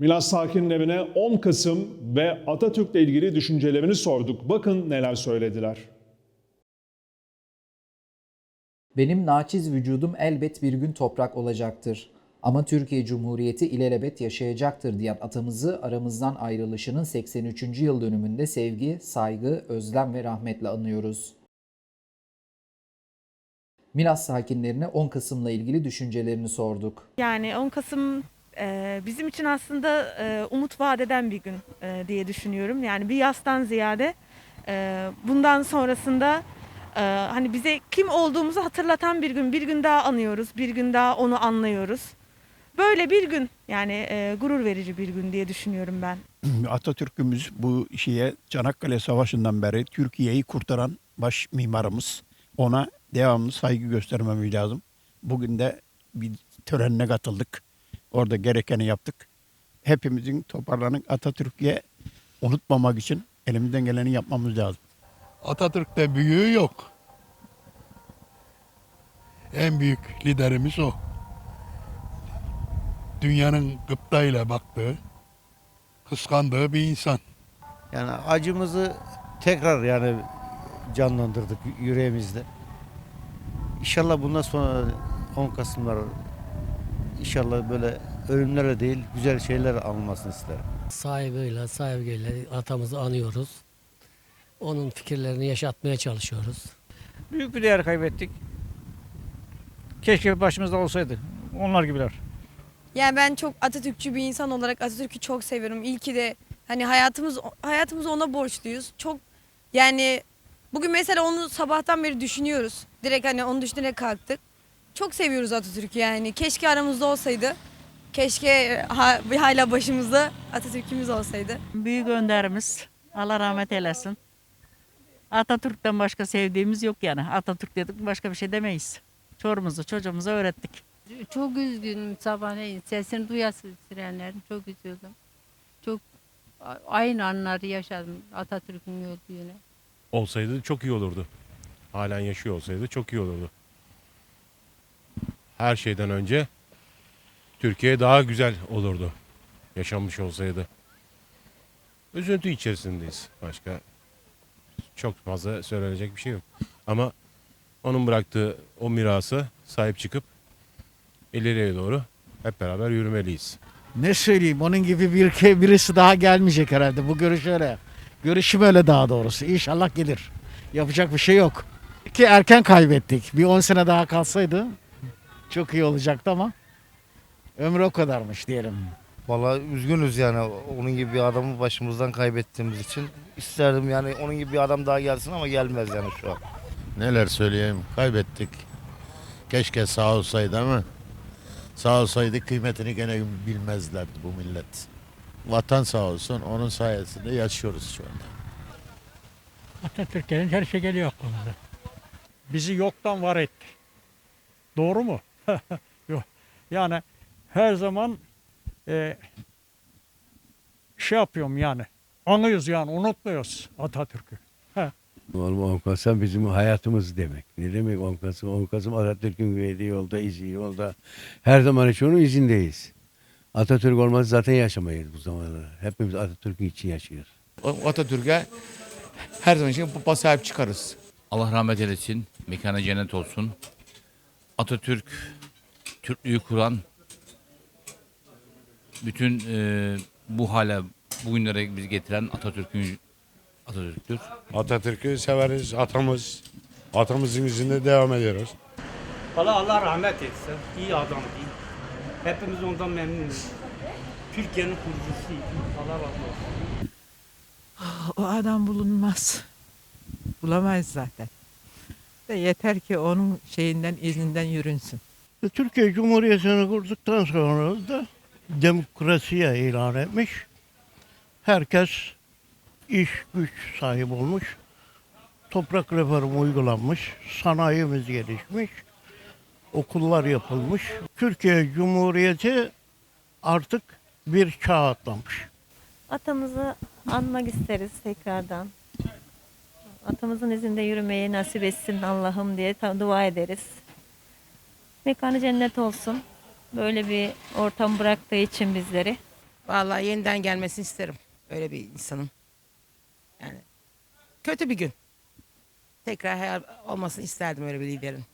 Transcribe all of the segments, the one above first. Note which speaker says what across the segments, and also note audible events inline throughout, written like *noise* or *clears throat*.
Speaker 1: Milas Sakin'in evine 10 Kasım ve Atatürk'le ilgili düşüncelerini sorduk. Bakın neler söylediler.
Speaker 2: Benim naçiz vücudum elbet bir gün toprak olacaktır. Ama Türkiye Cumhuriyeti ilelebet yaşayacaktır diyen atamızı aramızdan ayrılışının 83. yıl dönümünde sevgi, saygı, özlem ve rahmetle anıyoruz. Milas sakinlerine 10 Kasım'la ilgili düşüncelerini sorduk.
Speaker 3: Yani 10 Kasım bizim için aslında e, umut vaat eden bir gün e, diye düşünüyorum. Yani bir yastan ziyade e, bundan sonrasında hani bize kim olduğumuzu hatırlatan bir gün. Bir gün daha anıyoruz, bir gün daha onu anlıyoruz. Böyle bir gün yani gurur verici bir gün diye düşünüyorum ben. *clears throat*
Speaker 4: Atatürk'ümüz bu şeye Çanakkale Savaşı'ndan beri Türkiye'yi kurtaran baş mimarımız. Ona devamlı saygı göstermemiz lazım. Bugün de bir törenine katıldık. Orada gerekeni yaptık. Hepimizin toparlanıp Atatürk'e unutmamak için elimizden geleni yapmamız lazım.
Speaker 5: Atatürk'te büyüğü yok. En büyük liderimiz o. Dünyanın gıptayla baktığı, kıskandığı bir insan.
Speaker 6: Yani acımızı tekrar yani canlandırdık yüreğimizde. İnşallah bundan sonra 10 Kasımlar inşallah böyle ölümlerle değil güzel şeyler alınmasını isterim.
Speaker 7: saygıyla, sevgiyle atamızı anıyoruz. Onun fikirlerini yaşatmaya çalışıyoruz.
Speaker 8: Büyük bir değer kaybettik. Keşke başımızda olsaydı. Onlar gibiler.
Speaker 9: Yani ben çok Atatürkçü bir insan olarak Atatürk'ü çok seviyorum. İyi ki de hani hayatımız hayatımızı ona borçluyuz. Çok yani bugün mesela onu sabahtan beri düşünüyoruz. Direkt hani onu düşünerek kalktık. Çok seviyoruz Atatürk'ü yani. Keşke aramızda olsaydı. Keşke ha, hala başımızda Atatürk'ümüz olsaydı.
Speaker 10: Büyük önderimiz Allah rahmet eylesin. Atatürk'ten başka sevdiğimiz yok yani. Atatürk dedik başka bir şey demeyiz. Çorumuzu çocuğumuza öğrettik.
Speaker 11: Çok üzgünüm sabahleyin sesini duyasın sirenlerin çok üzüldüm. Çok aynı anları yaşadım Atatürk'ün öldüğünü.
Speaker 12: olsaydı çok iyi olurdu. Halen yaşıyor olsaydı çok iyi olurdu. Her şeyden önce Türkiye daha güzel olurdu. Yaşanmış olsaydı. Üzüntü içerisindeyiz. Başka çok fazla söylenecek bir şey yok. Ama onun bıraktığı o mirası sahip çıkıp ileriye doğru hep beraber yürümeliyiz.
Speaker 4: Ne söyleyeyim onun gibi bir birisi daha gelmeyecek herhalde bu görüş öyle. Görüşüm öyle daha doğrusu. İnşallah gelir. Yapacak bir şey yok. Ki erken kaybettik. Bir 10 sene daha kalsaydı çok iyi olacaktı ama ömrü o kadarmış diyelim.
Speaker 6: Vallahi üzgünüz yani onun gibi bir adamı başımızdan kaybettiğimiz için. İsterdim yani onun gibi bir adam daha gelsin ama gelmez yani şu an.
Speaker 12: Neler söyleyeyim kaybettik. Keşke sağ olsaydı ama sağ olsaydı kıymetini gene bilmezlerdi bu millet. Vatan sağ olsun onun sayesinde yaşıyoruz şu anda.
Speaker 8: Atatürk gelince her şey geliyor aklımıza. Bizi yoktan var etti. Doğru mu? *laughs* Yok. Yani her zaman e, şey yapıyorum yani. Anlıyoruz yani unutmuyoruz Atatürk'ü.
Speaker 7: Oğlum 10 Kasım bizim hayatımız demek. Ne demek 10 Kasım? 10 Kasım Atatürk'ün verdiği yolda, izi yolda. Her zaman için onun izindeyiz. Atatürk olmaz zaten yaşamayız bu zamanlar. Hepimiz Atatürk'ün için yaşıyoruz.
Speaker 5: Atatürk'e her zaman için sahip çıkarız.
Speaker 7: Allah rahmet eylesin. Mekanı cennet olsun. Atatürk Türklüğü kuran bütün e, bu hale bugünlere bizi getiren Atatürk'ün Atatürk'tür.
Speaker 12: Atatürk'ü severiz atamız. Atamızın izinde devam ediyoruz.
Speaker 8: Allah Allah rahmet etsin. İyi adam değil. Hepimiz ondan memnunuz. Türkiye'nin kurucusuydu. Allah razı olsun.
Speaker 10: O adam bulunmaz. Bulamayız zaten. De yeter ki onun şeyinden izninden yürünsün.
Speaker 4: Türkiye Cumhuriyeti'ni kurduktan sonra da demokrasiye ilan etmiş. Herkes iş güç sahibi olmuş. Toprak reformu uygulanmış. Sanayimiz gelişmiş. Okullar yapılmış. Türkiye Cumhuriyeti artık bir çağ atlamış.
Speaker 3: Atamızı anmak isteriz tekrardan. Atamızın izinde yürümeyi nasip etsin Allah'ım diye dua ederiz. Mekanı cennet olsun. Böyle bir ortam bıraktığı için bizleri.
Speaker 13: Vallahi yeniden gelmesini isterim. Öyle bir insanın. Yani kötü bir gün. Tekrar hayal olmasını isterdim öyle bir liderin.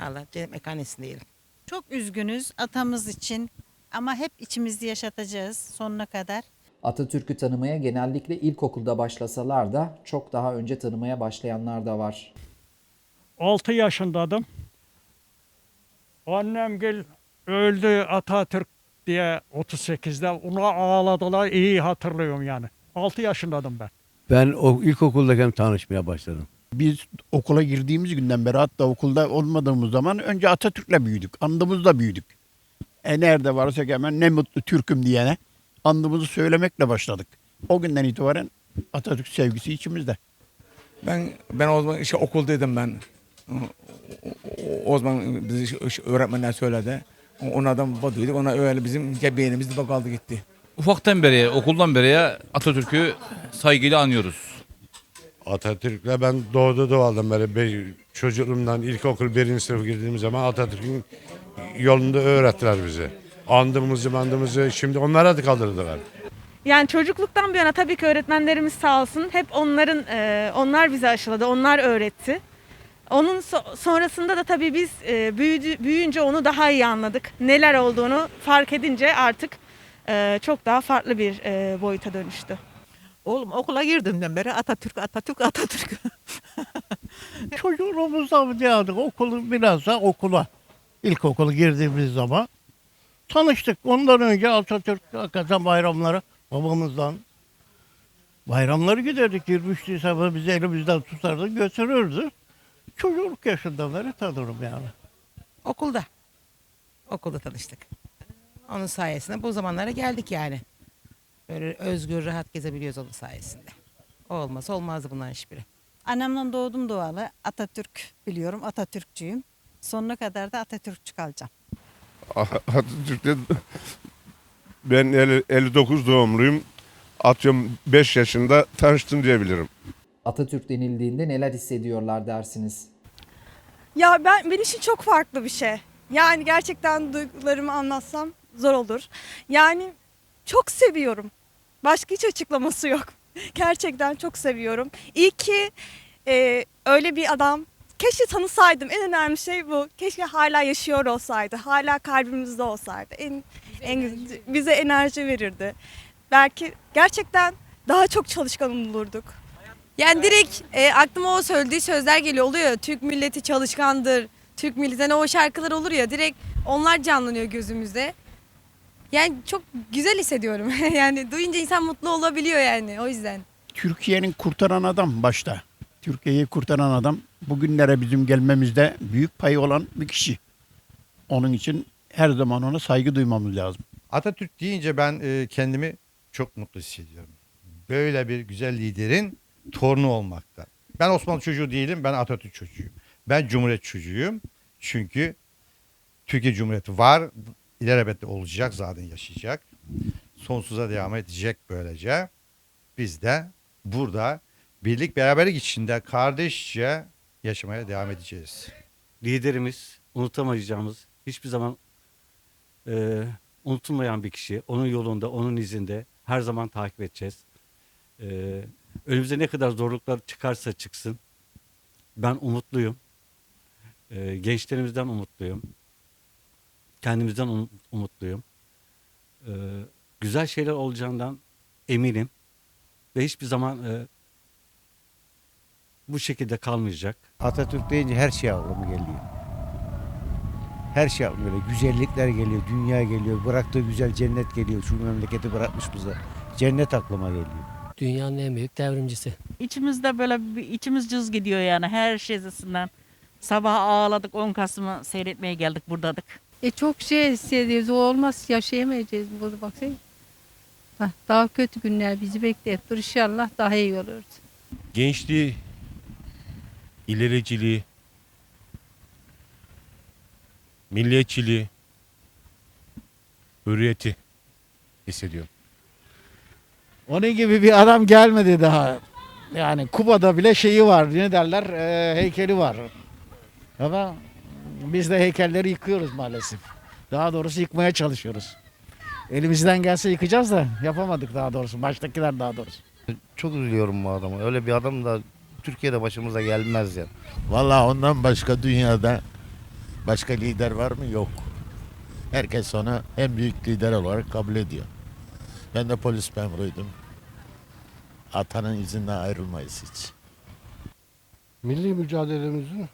Speaker 13: Allah cennet mekan etsin diyelim.
Speaker 14: Çok üzgünüz atamız için ama hep içimizde yaşatacağız sonuna kadar.
Speaker 2: Atatürk'ü tanımaya genellikle ilkokulda başlasalar da çok daha önce tanımaya başlayanlar da var.
Speaker 8: 6 yaşındaydım. Annem gel öldü Atatürk diye 38'de ona ağladılar iyi hatırlıyorum yani. 6 yaşındaydım ben.
Speaker 15: Ben o ilkokuldayken tanışmaya başladım.
Speaker 4: Biz okula girdiğimiz günden beri hatta okulda olmadığımız zaman önce Atatürk'le büyüdük. Andımızla büyüdük. E nerede varsak hemen ne mutlu Türk'üm diyene andımızı söylemekle başladık. O günden itibaren Atatürk sevgisi içimizde.
Speaker 5: Ben ben o zaman işte okuldaydım ben. O, zaman bizi öğretmenler söyledi. Onlardan bakıyorduk. Ona öyle bizim beynimizde bakaldı gitti.
Speaker 16: Ufaktan beri, okuldan beri Atatürk'ü saygıyla anıyoruz.
Speaker 12: Atatürk'le ben doğdu doğaldım beri. Be- Çocukluğumdan ilkokul birinci sınıf girdiğim zaman Atatürk'ün yolunda öğrettiler bize. Andımızı mandımızı şimdi onlara da kaldırdılar.
Speaker 3: Yani çocukluktan bu yana tabii ki öğretmenlerimiz sağ olsun hep onların e, onlar bize aşıladı, onlar öğretti. Onun so- sonrasında da tabii biz e, büyüdü, büyüyünce onu daha iyi anladık. Neler olduğunu fark edince artık e, çok daha farklı bir e, boyuta dönüştü.
Speaker 13: Oğlum okula girdiğimden beri Atatürk, Atatürk, Atatürk. *laughs*
Speaker 4: Çocukluğumuzda diyorduk okulu biraz da okula. İlkokula girdiğimiz zaman tanıştık. Ondan önce Atatürk hakikaten bayramları babamızdan bayramları giderdik. 23 Nisan'da bizi elimizden tutardı götürürdü. Çocukluk yaşından beri tanırım yani.
Speaker 13: Okulda. Okulda tanıştık. Onun sayesinde bu zamanlara geldik yani. Böyle özgür, rahat gezebiliyoruz onun sayesinde. O olmasa olmazdı bunların hiçbiri.
Speaker 14: Annemden doğdum doğalı Atatürk biliyorum Atatürkçüyüm. Sonuna kadar da Atatürkçü kalacağım.
Speaker 12: Atatürk'te ben 59 doğumluyum. Atıyorum 5 yaşında tanıştım diyebilirim.
Speaker 2: Atatürk denildiğinde neler hissediyorlar dersiniz?
Speaker 9: Ya ben benim için çok farklı bir şey. Yani gerçekten duygularımı anlatsam zor olur. Yani çok seviyorum. Başka hiç açıklaması yok. *laughs* Gerçekten çok seviyorum. İyi ki e, öyle bir adam keşke tanısaydım. En önemli şey bu. Keşke hala yaşıyor olsaydı. Hala kalbimizde olsaydı. En, en bize enerji verirdi. Belki gerçekten daha çok çalışkan olurduk. Yani direkt e, aklıma o söylediği sözler geliyor oluyor. ya, Türk milleti çalışkandır. Türk milletine o şarkılar olur ya direkt onlar canlanıyor gözümüzde. Yani çok güzel hissediyorum. *laughs* yani duyunca insan mutlu olabiliyor yani o yüzden.
Speaker 4: Türkiye'nin kurtaran adam başta. Türkiye'yi kurtaran adam bugünlere bizim gelmemizde büyük payı olan bir kişi. Onun için her zaman ona saygı duymamız lazım.
Speaker 17: Atatürk deyince ben e, kendimi çok mutlu hissediyorum. Böyle bir güzel liderin torunu olmakta. Ben Osmanlı çocuğu değilim, ben Atatürk çocuğuyum. Ben Cumhuriyet çocuğuyum. Çünkü Türkiye Cumhuriyeti var, ilelebet de olacak, zaten yaşayacak. Sonsuza devam edecek böylece. Biz de burada birlik beraberlik içinde kardeşçe yaşamaya devam edeceğiz.
Speaker 15: Liderimiz unutamayacağımız hiçbir zaman e, unutulmayan bir kişi. Onun yolunda, onun izinde her zaman takip edeceğiz. E, önümüze ne kadar zorluklar çıkarsa çıksın ben umutluyum. E, gençlerimizden umutluyum. Kendimizden um- umutluyum. E, güzel şeyler olacağından eminim. Ve hiçbir zaman e, bu şekilde kalmayacak.
Speaker 17: Atatürk deyince her şey aklıma geliyor. Her şey aklıma. Güzellikler geliyor, dünya geliyor, bıraktığı güzel cennet geliyor. Şu memleketi bırakmış bize. Cennet aklıma geliyor.
Speaker 13: Dünyanın en büyük devrimcisi.
Speaker 10: İçimizde böyle bir içimiz cız gidiyor yani her şeysinden. Sabah ağladık 10 Kasım'ı seyretmeye geldik buradadık.
Speaker 11: E çok şey hissediyoruz. O olmaz yaşayamayacağız burada baksana. Hah, Daha kötü günler bizi bekliyor. Dur inşallah daha iyi oluruz.
Speaker 12: Gençliği, ilericiliği, milliyetçiliği, hürriyeti hissediyorum.
Speaker 8: Onun gibi bir adam gelmedi daha. Yani Kuba'da bile şeyi var. Ne derler? e, heykeli var. Ama biz de heykelleri yıkıyoruz maalesef. Daha doğrusu yıkmaya çalışıyoruz. Elimizden gelse yıkacağız da yapamadık daha doğrusu. Baştakiler daha doğrusu.
Speaker 6: Çok üzülüyorum bu adama. Öyle bir adam da Türkiye'de başımıza gelmez ya.
Speaker 18: Vallahi ondan başka dünyada başka lider var mı? Yok. Herkes onu en büyük lider olarak kabul ediyor. Ben de polis memuruydum. Atanın izinden ayrılmayız hiç.
Speaker 8: Milli mücadelemizin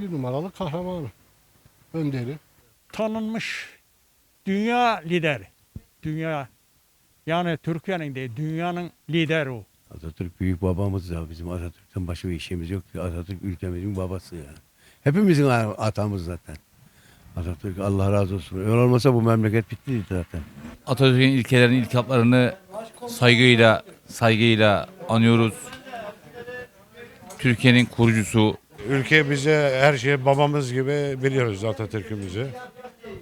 Speaker 8: bir numaralı kahramanı. Önderi. Tanınmış dünya lideri. Dünya yani Türkiye'nin değil dünyanın lideri o.
Speaker 15: Atatürk büyük babamız da bizim Atatürk'ten başka bir işimiz yok ki. Atatürk ülkemizin babası yani. Hepimizin atamız zaten. Atatürk Allah razı olsun. Öyle olmasa bu memleket bitti zaten.
Speaker 16: Atatürk'ün ilkelerini, ilkaplarını saygıyla, saygıyla anıyoruz. Türkiye'nin kurucusu,
Speaker 12: Ülkemize her şeyi babamız gibi biliyoruz Atatürk'ümüzü.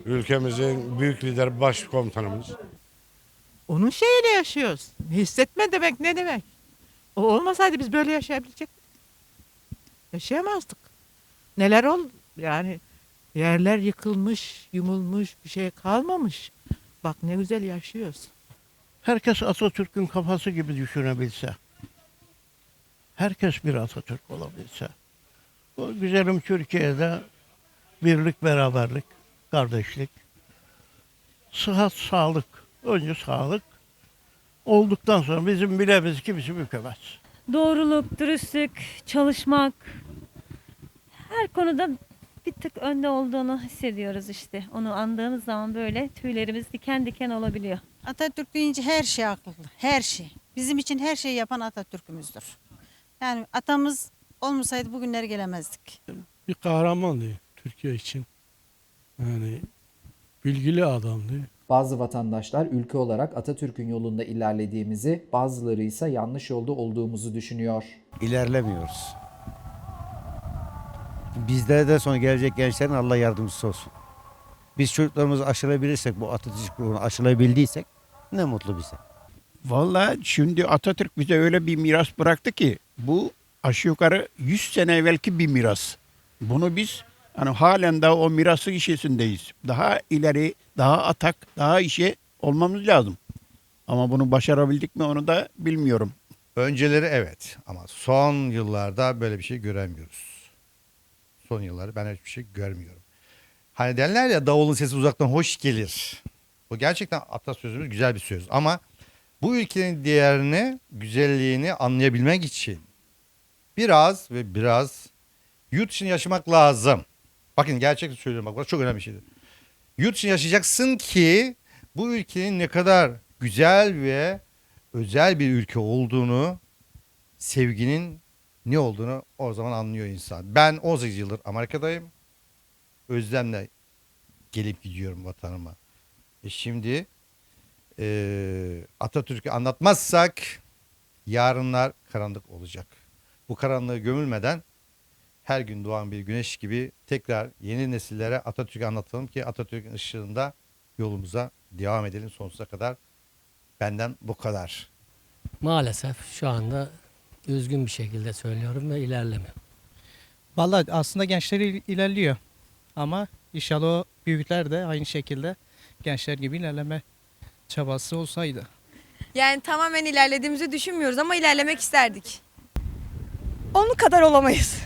Speaker 12: Ülkemizin büyük lider başkomutanımız.
Speaker 13: Onun şeyiyle yaşıyoruz. Hissetme demek ne demek? O olmasaydı biz böyle yaşayabilecek? Yaşayamazdık. Neler ol yani yerler yıkılmış, yumulmuş, bir şey kalmamış. Bak ne güzel yaşıyoruz.
Speaker 4: Herkes Atatürk'ün kafası gibi düşünebilse. Herkes bir Atatürk olabilse. Bu güzelim Türkiye'de birlik, beraberlik, kardeşlik, sıhhat, sağlık. Önce sağlık. Olduktan sonra bizim bilemeyiz kimisi bükemez.
Speaker 11: Doğruluk, dürüstlük, çalışmak. Her konuda bir tık önde olduğunu hissediyoruz işte. Onu andığımız zaman böyle tüylerimiz diken diken olabiliyor.
Speaker 14: Atatürk deyince her şey akıllı. Her şey. Bizim için her şeyi yapan Atatürk'ümüzdür. Yani atamız olmasaydı bugünlere gelemezdik.
Speaker 8: Bir kahramandı Türkiye için. Yani bilgili adamdı.
Speaker 2: Bazı vatandaşlar ülke olarak Atatürk'ün yolunda ilerlediğimizi, bazıları ise yanlış yolda olduğumuzu düşünüyor.
Speaker 6: İlerlemiyoruz. Bizlere de sonra gelecek gençlerin Allah yardımcısı olsun. Biz çocuklarımızı aşılayabilirsek, bu Atatürk ruhunu aşılayabildiysek ne mutlu bize.
Speaker 4: Vallahi şimdi Atatürk bize öyle bir miras bıraktı ki bu aşağı yukarı 100 sene evvelki bir miras. Bunu biz hani halen daha o mirası işesindeyiz. Daha ileri, daha atak, daha işe olmamız lazım. Ama bunu başarabildik mi onu da bilmiyorum.
Speaker 17: Önceleri evet ama son yıllarda böyle bir şey göremiyoruz. Son yıllarda ben hiçbir şey görmüyorum. Hani derler ya davulun sesi uzaktan hoş gelir. Bu gerçekten atasözümüz güzel bir söz ama bu ülkenin değerini, güzelliğini anlayabilmek için biraz ve biraz yurt dışında yaşamak lazım. Bakın gerçekten söylüyorum bak burası çok önemli bir şeydir. Yurt dışında yaşayacaksın ki bu ülkenin ne kadar güzel ve özel bir ülke olduğunu, sevginin ne olduğunu o zaman anlıyor insan. Ben 18 yıldır Amerika'dayım. Özlemle gelip gidiyorum vatanıma. E şimdi e, Atatürk'ü anlatmazsak yarınlar karanlık olacak. Bu karanlığı gömülmeden her gün doğan bir güneş gibi tekrar yeni nesillere Atatürk'ü anlatalım ki Atatürk'ün ışığında yolumuza devam edelim sonsuza kadar. Benden bu kadar.
Speaker 8: Maalesef şu anda üzgün bir şekilde söylüyorum ve ilerlemiyor.
Speaker 7: Vallahi aslında gençler il- ilerliyor. Ama inşallah o büyükler de aynı şekilde gençler gibi ilerleme çabası olsaydı.
Speaker 9: Yani tamamen ilerlediğimizi düşünmüyoruz ama ilerlemek isterdik.
Speaker 3: Onun kadar olamayız.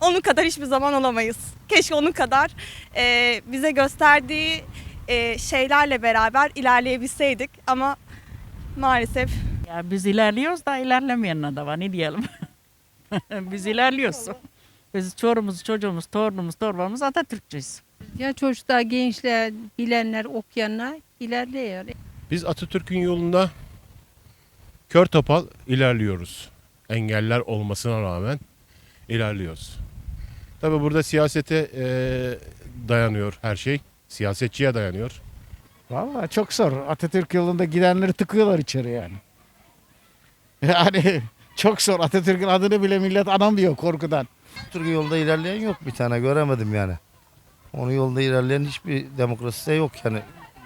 Speaker 3: Onun kadar hiçbir zaman olamayız. Keşke onun kadar e, bize gösterdiği e, şeylerle beraber ilerleyebilseydik ama maalesef
Speaker 10: Ya biz ilerliyoruz da ilerlemeyenler de var ne diyelim. *laughs* biz ilerliyoruz. Biz çorumuz, çocuğumuz, torunumuz, torbamız Atatürkçüyüz.
Speaker 11: Ya çocuklar, gençler, bilenler, okuyanlar ilerliyor.
Speaker 12: Biz Atatürk'ün yolunda kör topal ilerliyoruz. Engeller olmasına rağmen ilerliyoruz. Tabi burada siyasete eee, dayanıyor her şey. Siyasetçiye dayanıyor.
Speaker 8: Vallahi çok zor. Atatürk yolunda gidenleri tıkıyorlar içeri yani. Yani *laughs* çok zor. Atatürk'ün adını bile millet anamıyor korkudan.
Speaker 6: Türk yolda ilerleyen yok bir tane göremedim yani. Onun yolda ilerleyen hiçbir demokrasi de yok yani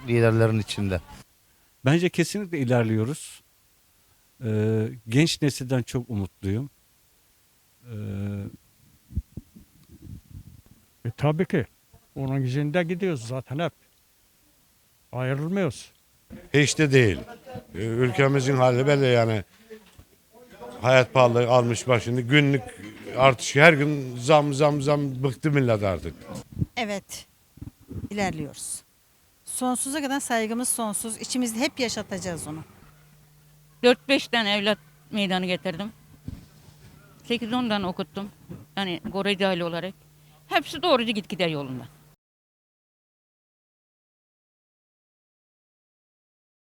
Speaker 6: liderlerin içinde.
Speaker 8: Bence kesinlikle ilerliyoruz. Ee, genç nesilden çok umutluyum. Ee, e, tabii ki. Onun izinde gidiyoruz zaten hep. Ayrılmıyoruz.
Speaker 19: Hiç de değil. Ee, Ülkemizin hali belli yani. Hayat pahalılığı almış başını. Günlük artış her gün zam zam zam bıktı millet artık.
Speaker 14: Evet. ilerliyoruz. Sonsuza kadar saygımız sonsuz. İçimizde hep yaşatacağız onu.
Speaker 20: 4-5 tane evlat meydanı getirdim. 8-10 tane okuttum. Yani dahil olarak. Hepsi doğrucu git gider yolunda.